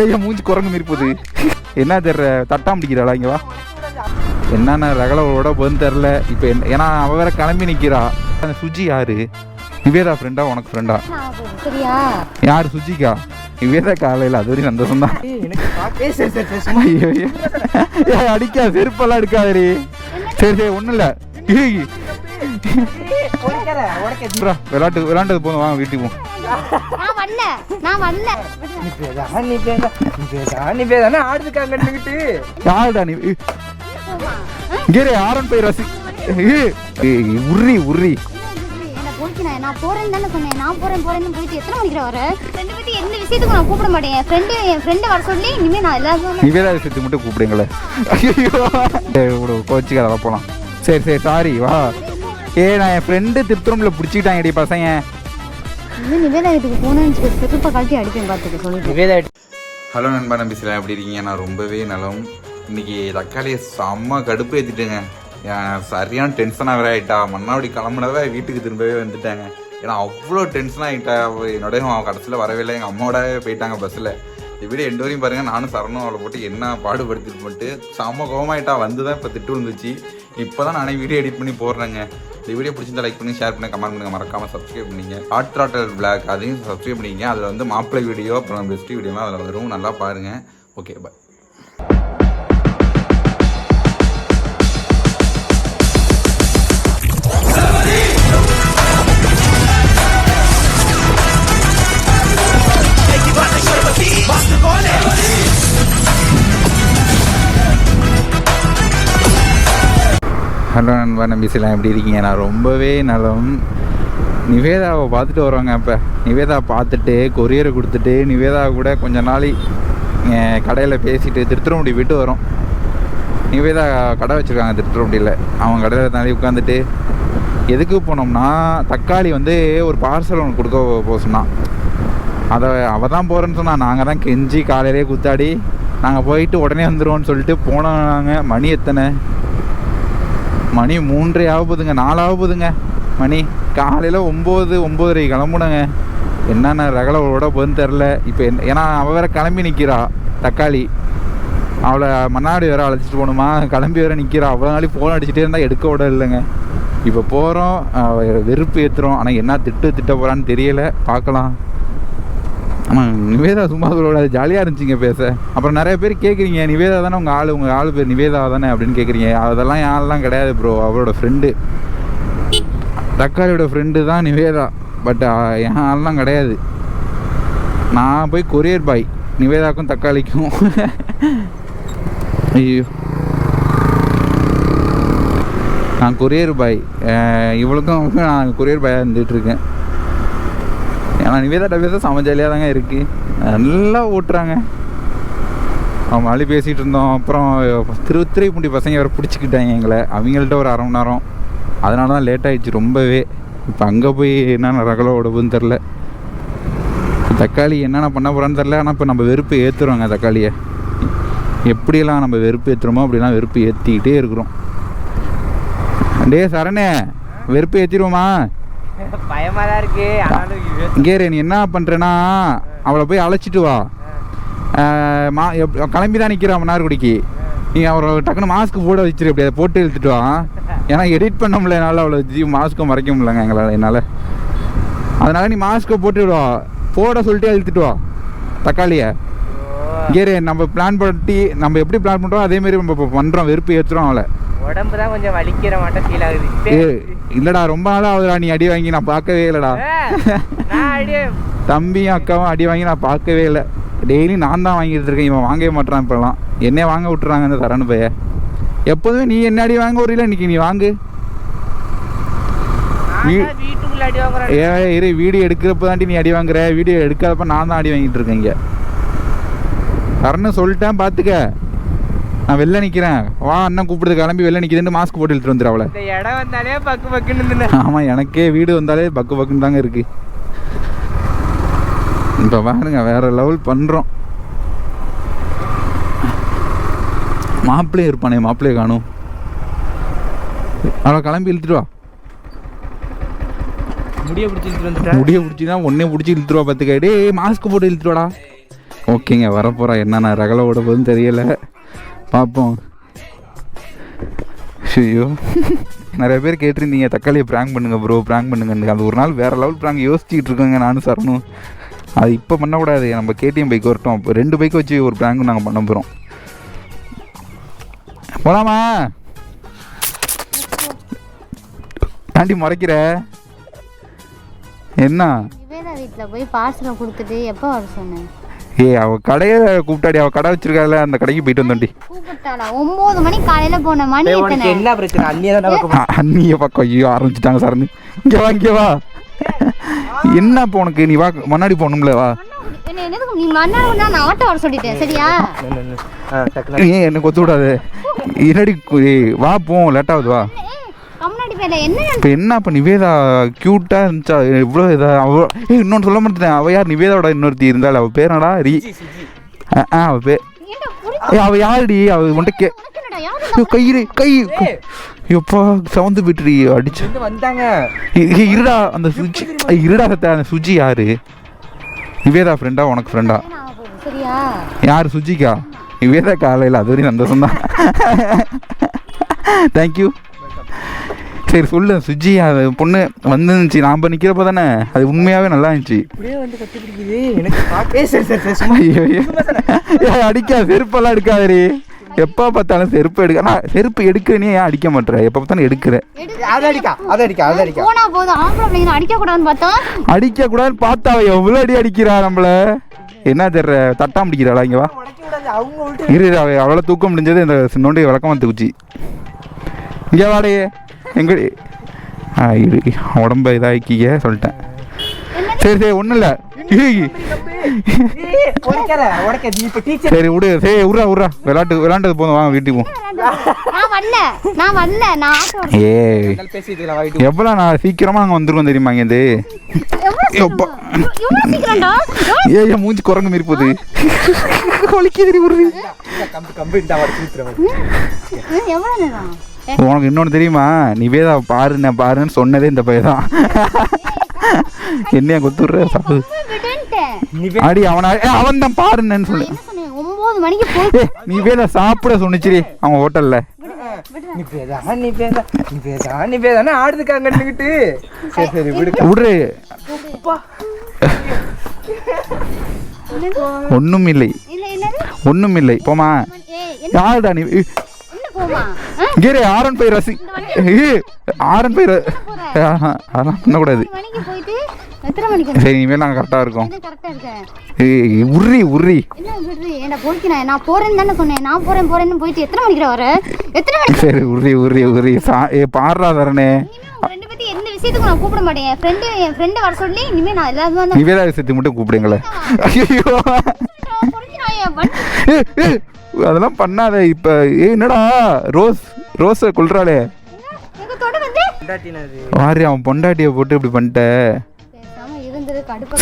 ஏன் மூஞ்சி குரங்கு மாரி போகுது. என்ன தெரியல தட்டாம பிடிக்கிறாளா இங்க வா. என்னென்ன ரகலோட போதுன்னு தெரில இப்போ என்ன ஏன்னா அவ வேற கிளம்பி நிக்கிறா. அந்த சுஜி யாரு? நிவேதா ஃப்ரெண்டா உனக்கு ஃப்ரெண்டா யார் சுஜிக்கா? நிவேதா காலையில் அது வரையும் சந்தோஷம் தான் அடிக்காத செருப்பெல்லாம் எடுக்காதடி. சரி சரி ஒன்றும் இல்லை. விளையாட்டு விளையாண்டது போதும். வாங்க வீட்டுக்கு போவோம் நான் வரல. நான் வரல. நீ பேசா நீ பேசா நீ பேசா நீ பேசா ஆடுதுக்காங்கன்னுக்கிட்டு யாருடா நீ? கேரே ஆரன் போய் ரசி. உர்ரி உர்ரி. நான் போறேன்னு தானே சொன்னேன். நான் போறேன் போறேன்னு போயிட்டு எத்தனை மணிக்கு வர? ஃப்ரெண்டு பத்தி எந்த விஷயத்துக்கும் நான் கூப்பிட மாட்டேன்? என் ஃப்ரெண்டு என் ஃப்ரெண்டை வர சொல்லி இனிமே நான் எல்லாரும் நிவேதா விஷயத்துக்கு மட்டும் கூப்பிடுங்களேன் ஐயோ. கோச்சிக்காத போகலாம் சரி சரி சாரி வா. ஏ நான் என் ஃப்ரெண்டு திருத்தரம்ல பிடிச்சிக்கிட்டாங்கடி பசங்க. இன்னும் நிவேதா வீட்டுக்கு போனேன்னு சொல்லி செருப்பை கழட்டி அடிப்பேன் பார்த்துக்க சொல்லிட்டு நிவேதா ஹலோ நண்பா நம்பி சில எப்படி இருக்கீங்க? நான் ரொம்பவே நலம். இன்னைக்கு தக்காளியை செம்ம கடுப்பு ஏற்றிட்டேங்க சரியான டென்ஷனாக வேற ஆயிட்டா. மண்ணாடி கிளம்புனவே வீட்டுக்கு திரும்பவே வந்துட்டாங்க. ஏன்னா அவ்வளோ டென்ஷன் ஆகிட்டா என்னோட அவன் கடைசியில் வரவே இல்லை. எங்கள் அம்மாவோட போயிட்டாங்க பஸ்ஸில் இந்த வீடியோ எண்டு வரையும் பாருங்கள் நானும் சரணும் அவளை போட்டு என்ன பாடுபடுத்திட்டு போட்டு செம்ம வந்து தான் இப்போ திட்டு விழுந்துச்சு. இப்போ தான் நானே வீடியோ எடிட் பண்ணி போடுறேங்க. இந்த வீடியோ பிடிச்சிருந்தா லைக் பண்ணி ஷேர் பண்ணி கமெண்ட் பண்ணுங்க மறக்காம சப்ஸ்கிரைப் பண்ணிங்க. ஹாட் ட்ராட்டர் பிளாக் அதையும் சப்ஸ்கிரைப் பண்ணிங்க. அதில் வந்து மாப்பிள்ளை வீடியோ அப்புறம் பெஸ்ட் வீடியோலாம் அதில் வரும். நல்லா பாருங்கள் ஓகே பாய் ஹலோ நண்பா நம்பிசலாம் எப்படி இருக்கீங்க? நான் ரொம்பவே நலம். நிவேதாவை பார்த்துட்டு வரோங்க இப்போ நிவேதா பார்த்துட்டு கொரியரை கொடுத்துட்டு நிவேதா கூட கொஞ்ச நாளை கடையில் பேசிட்டு திருத்துறமுடி விட்டு வரோம் நிவேதா கடை வச்சுருக்காங்க திருத்துறமுடியில். அவங்க கடையில் தாண்டி உட்காந்துட்டு எதுக்கு போனோம்னா தக்காளி வந்து ஒரு பார்சல் ஒன்று கொடுக்க போக சொன்னான். அதை அவள் தான் போகிறேன்னு சொன்னால் நாங்கள் தான் கெஞ்சி காலையிலே குத்தாடி நாங்கள் போயிட்டு உடனே வந்துடுவோம்னு சொல்லிட்டு போனோம் நாங்கள் மணி எத்தனை? மணி மூன்றரை ஆக போகுதுங்க நாலு ஆக மணி காலையில் ஒம்பது ஒம்பதரை கிளம்புனங்க. என்னென்ன ரகலோட போகுதுன்னு தெரில இப்போ என் ஏன்னா அவள் வேற கிளம்பி நிற்கிறா தக்காளி. அவளை மன்னாடி வேற அழைச்சிட்டு போகணுமா? கிளம்பி வேற நிற்கிறா அவ்வளோ நாளைக்கு ஃபோன் அடிச்சுட்டே இருந்தால் எடுக்க விட இல்லைங்க. இப்போ போகிறோம் வெறுப்பு ஏற்றுறோம் ஆனால் என்ன திட்டு திட்ட போகிறான்னு தெரியலை. பார்க்கலாம். ஆமாம் நிவேதா சும்மா சொல்லக்கூடாது ஜாலியாக இருந்துச்சுங்க பேச. அப்புறம் நிறைய பேர் கேட்குறீங்க நிவேதா தானே உங்கள் ஆள் உங்கள் ஆள் பேர் நிவேதா தானே அப்படின்னு கேட்குறீங்க அதெல்லாம் ஆள்லாம் கிடையாது ப்ரோ அவரோட ஃப்ரெண்டு தக்காளியோட ஃப்ரெண்டு தான் நிவேதா பட் என் ஆள்லாம் கிடையாது. நான் போய் கொரியர் பாய் நிவேதாக்கும் தக்காளிக்கும். ஐயோ. நான் கொரியர் பாய் இவளுக்கும் நான் கொரியர் பாயாக இருந்துகிட்ருக்கேன் ஏன்னா நிவேதா பேச செம ஜாலியாக தாங்க இருக்கு. நல்லா ஓட்டுறாங்க. அவன் மழை பேசிகிட்டு இருந்தோம். அப்புறம் திருத்திரைப்பூண்டி பசங்க வேறு பிடிச்சிக்கிட்டாங்க எங்களை. அவங்கள்ட்ட ஒரு அரை மணி நேரம். அதனால தான் லேட் ஆகிடுச்சு ரொம்பவே. இப்போ அங்கே போய் என்னென்ன ரகலோ உடம்புன்னு தெரில தக்காளி என்னென்ன பண்ண போகிறான்னு தெரில ஆனால் இப்போ நம்ம வெறுப்பு ஏற்றுறோங்க தக்காளியை. எப்படியெல்லாம் நம்ம வெறுப்பு ஏற்றுறோமோ அப்படிலாம் வெறுப்பு ஏற்றிக்கிட்டே இருக்கிறோம். டே சரணே வெறுப்பு ஏற்றிடுவோமா பயமா தான் இருக்கு. ஆனாலும் இரு, நீ என்ன பண்ணுறேன்னா அவளை போய் அழைச்சிட்டு வா. மா கிளம்பி தான் நிற்கிறா மன்னார்குடிக்கு நீ அவரை டக்குன்னு மாஸ்க் போட வச்சிரு அப்படி அதை போட்டு இழுத்துட்டு வா. ஏன்னா எடிட் பண்ண முடியல என்னால் அவளை ஜி மாஸ்க்கும் மறைக்க முடியலங்க எங்களால் என்னால். அதனால நீ மாஸ்க்கை போட்டுட்டு வா. போட சொல்லிட்டு இழுத்துட்டு வா தக்காளியை. இரு, நம்ம பிளான் பண்ணி நம்ம எப்படி பிளான் பண்ணுறோம் அதே மாதிரி நம்ம பண்ணுறோம் வெறுப்பு ஏற்றுறோம் அவளை. உடம்பு தான் கொஞ்சம் வலிக்கிற மாட்டம் ஃபீல் ஆகுது. இல்லைடா ரொம்ப நாளாக ஆகுதுடா நீ அடி வாங்கி நான் பார்க்கவே இல்லைடா. தம்பியும் அக்காவும் அடி வாங்கி நான் பார்க்கவே இல்லை. டெய்லி நான் தான் வாங்கிட்டு இருக்கேன் இவன் வாங்கவே மாட்டான் இப்போலாம் என்னைய வாங்க விட்டுறாங்க இந்த தரணும் பைய எப்போதுமே நீ என்ன அடி வாங்க ஒரு இல்லை இன்னைக்கு நீ வாங்கு. ஏ இரு வீடியோ எடுக்கிறப்ப தாண்டி நீ அடி வாங்குற. வீடியோ எடுக்காதப்ப நான் தான் அடி வாங்கிட்டு இருக்கேன் இங்கே. தரணும் சொல்லிட்டேன் பார்த்துக்க நான் வெளில நிற்கிறேன் வா அண்ணன் கூப்பிடுது கிளம்பி வெளில நிற்கிதுன்னு மாஸ்க் போட்டு இழுத்துட்டு வந்துடு அவளை. இடம் வந்தாலே பக்கு பக்குன்னு. ஆமாம் எனக்கே வீடு வந்தாலே பக்கு பக்குன்னு தாங்க இருக்கு. இப்போ பாருங்க வேற லெவல் பண்ணுறோம் மாப்பிள்ளையே இருப்பானே மாப்பிள்ளையை காணும். அவளை கிளம்பி இழுத்துட்டு வா. முடிய பிடிச்சி இழுத்துட்டு முடிய பிடிச்சி தான் ஒன்னே பிடிச்சி இழுத்துருவா பார்த்துக்க. டேய் மாஸ்க் போட்டு இழுத்துருவாடா ஓகேங்க வரப்போகிறா என்னென்ன ரகலை விட போதுன்னு தெரியல. பார்ப்போம் ஐயோ நிறைய பேர் கேட்டிருந்தீங்க தக்காளியை ப்ராங்க் பண்ணுங்கள் ப்ரோ ப்ராங்க் பண்ணுங்கன்னு. அது ஒரு நாள் வேறு லெவல் ப்ராங்க் யோசிச்சுட்டு இருக்கோங்க நானும் சரணும் அது இப்போ பண்ணக்கூடாது. நம்ம கேடிஎம் பைக் வரட்டும் இப்போ ரெண்டு பைக் வச்சு ஒரு ப்ராங்க் நாங்கள் பண்ண போகிறோம் போலாமா? தாண்டி முறைக்கிற? என்ன? வீட்டில் போய் பார்சலை கொடுத்துட்டு எப்போ வர சொன்னேன்? ஏய் அவ கடையை கூப்பிட்டாடி அவ கடை வச்சிருக்கால அந்த கடைக்கு போயிட்டு வந்தோண்டி. கூப்பிட்டாளா ஒம்பது மணிக்கு காலையில் போன மணி எத்தனை? என்ன பிரச்சனை அண்ணியே தான் அண்ணிய பக்கம் ஐயோ ஆரம்பிச்சிட்டாங்க சார்னு இங்கே வா இங்கே வா. என்ன இப்போ உனக்கு? நீ வா முன்னாடி போகணும்ல வா. என்ன என்னதுக்கு நீ மண்ணாடு நான் ஆட்டோ வர சொல்லிட்டேன். சரியா? ஆ டக்குனு. ஏன் என்ன கொத்து விடாது. என்னடி வா போவோம் லேட் ஆகுது வா என்ன இப்போ என்ன இப்போ நிவேதா க்யூட்டாக இருந்துச்சா? இவ்வளோ இதா? அவ ஏய் இன்னொன்று சொல்ல மாட்டேன் அவள் யார்? நிவேதாவோட இன்னொருத்தி இருந்தாள். அவள் பேர் என்னடா? ரி. ஆ ஆ, அவள் பேர் ஏய் அவள் யாருடி? அவள் உன்ட்ட கே கயிறு கை எப்பா சவுந்து விட்டுரு அடிச்சு. வந்து வந்தாங்க. இருடா அந்த சுஜி. இருடா சத்த அந்த சுஜி யாரு? நிவேதா ஃப்ரெண்டா உனக்கு ஃப்ரெண்டா யார் சுஜிக்கா? நிவேதா காலையில் அது வரையும் சந்தோஷம் தான் தேங்க்யூ சரி சொல்லு சுஜி அது பொண்ணு வந்துருந்துச்சு. நாம் நிற்கிறப்ப தானே? அது உண்மையாகவே நல்லா இருந்துச்சு. அடிக்காத செருப்பெல்லாம் எடுக்காதடி. எப்போ பார்த்தாலும் செருப்பு எடுக்க நான் செருப்பு எடுக்கிறனே ஏன் அடிக்க மாட்டேற? எப்போ பார்த்தாலும் எடுக்கிற அதை அடிக்கா அடிக்கா அடிக்கா. அடிக்க கூடாதுன்னு பார்த்தா அடிக்க கூடாதுன்னு பார்த்தா? அவ எவ்வளோ அடி அடிக்கிறா நம்மள? என்ன தெரியற தட்டாம அடிக்கிறாளா இங்க வா. இரு இரு, அவ அவ்வளோ தூக்கம் முடிஞ்சது இந்த நோண்டி விளக்கமா தூச்சி இங்கே வாடையே எங்கடி ஆ இரு. உடம்ப இதாக்கிக்க சொல்லிட்டேன். சரி சரி ஒன்றும் இல்லை. சரி விடு. சரி விட்றா விட்றா விளாட்டு விளாண்டது போதும். வாங்க வீட்டுக்கு போவோம் எவ்வளோ நான் சீக்கிரமாக அங்கே வந்துருவோம் தெரியுமா இங்கேருந்து என் மூஞ்சி குரங்கு மாரி போகுது. வலிக்குது உருது உனக்கு இன்னொன்று தெரியுமா? நிவேதா பாருண்ணே பாருன்னு சொன்னதே இந்த பையன் தான். என்னைய கொத்துடுற. நீ அடி அவனா அவன் தான் பாருன்னு சொல்லு. ஒன்பது மணிக்கு நிவேதா சாப்பிட சொன்னிச்சிரி அவன் ஹோட்டல்ல. ஒன்றும் இல்லை ஒன்றும் இல்லை போமா யாருடா நீ? கேரு ஆரன் பை ரசி. ஏய், ஆரன் பை ர- ஆஹா, அதெல்லாம் பண்ணக்கூடாது சரி இனிமேல் நாங்கள் கரெக்டாக இருக்கோம். உர்ரி உர்ரி பொறுக்கினா நான் போறேன்னு தானே சொன்னேன். நான் போறேன் போறேன்னு போயிட்டு எத்தனை மணிக்கு வர? எத்தனை மணிக்கு சரி உர்ரி உர்ரி உர்ரி சா ஏ பாடுறா தரணே. எந்த விஷயத்துக்கும் நான் கூப்பிட மாட்டேன். என் ஃப்ரெண்டு என் ஃப்ரெண்டு வர சொல்லி இனிமே நான் எல்லாரும் நிவேதா விஷயத்துக்கு மட்டும் கூப்பிடுங்களேன். ஐயோ. அதெல்லாம் பண்ணாத. இப்போ ஏய் என்னடா? ரோஸ் ரோஸை கொள்றாளே வாரி அவன் பொண்டாட்டியை போட்டு இப்படி பண்ணிட்ட.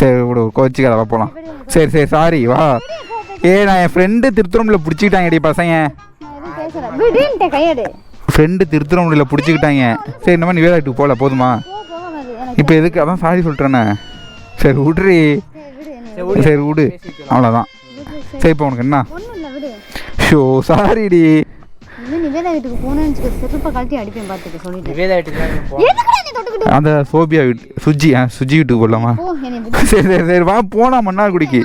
சரி விடு கோச்சிக்காத வா போகலாம் சரி சரி சாரி வா. ஏ நான் என் ஃப்ரெண்டு திருத்துறமுல பிடிச்சிக்கிட்டாங்கடி பசங்க. ஃப்ரெண்டு திருத்துறமுல பிடிச்சிக்கிட்டாங்க. சரி இந்த மாதிரி நிவேதா வீட்டுக்கு போகல போதுமா? இப்போ எதுக்கு? அதான் சாரி சொல்லிட்டேனே சரி விட்ரி சரி விடு. அவ்வளோதான் சரி. இப்போ உனக்கு என்ன? ஷோ சாரிடி. நிவேதா வீட்டுக்கு போனேன்னு வச்சுக்க செருப்பை கழட்டி அடிப்பேன் பார்த்துக்க சொல்லிட்டு. நிவேதா வீட்டுக்கு போ எதுக்குடா நீ தொட்டுக்கிட்டு? அந்த சோபியா வீட்டு சுஜி ஆ சுஜி வீட்டுக்கு போகலாமா போ என்னை விடு. சரி சரி சரி வா போலாம் மன்னார்குடிக்கு.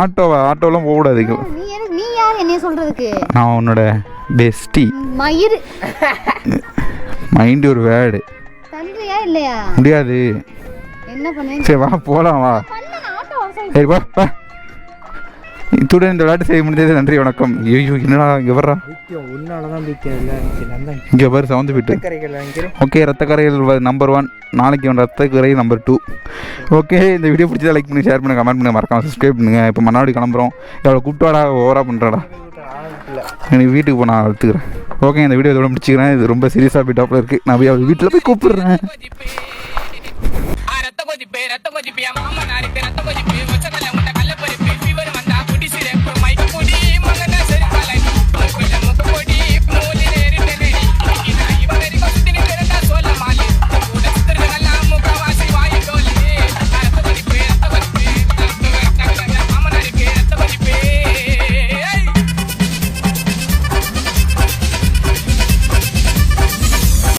ஆட்டோவா ஆட்டோலாம் நீ எதுக்கு நீ யார் என்னைய சொல்றதுக்கு? நான் உன்னோட பெஸ்டி மயிறு. மைண்ட் ஒரு வேர்டு தன்றியா இல்லையா? முடியாது. என்ன பண்ணுவேன் சரி வா போகலாம் வா. பண்ண சரி வா வா. இத்துடன் இந்த விளையாட்டு செய்ய முடிஞ்சது நன்றி வணக்கம். ஐயோ என்னடா இங்கே வர்றா? இங்கே பாரு சவுந்து போயிட்டு. ஓகே ரத்த கரைகள் நம்பர் ஒன் நாளைக்கு ஒன் ரத்த கரை நம்பர் டூ ஓகே இந்த வீடியோ பிடிச்சதா லைக் பண்ணி ஷேர் பண்ணி கமெண்ட் பண்ணி மறக்காம சப்ஸ்கிரைப் பண்ணுங்க. இப்போ மன்னாடி கிளம்புறோம். எவ்வளோ கூப்பிட்டாடா ஓவரா பண்ணுறாடா எனக்கு வீட்டுக்கு போய் நான் அழுத்துக்கிறேன். ஓகே இந்த வீடியோ இதோட முடிச்சுக்கிறேன். இது ரொம்ப சீரியஸாக போய் டாப்பில் இருக்குது நான் போய் அவள் வீட்டில் போய் கூப்பிடுறேன்.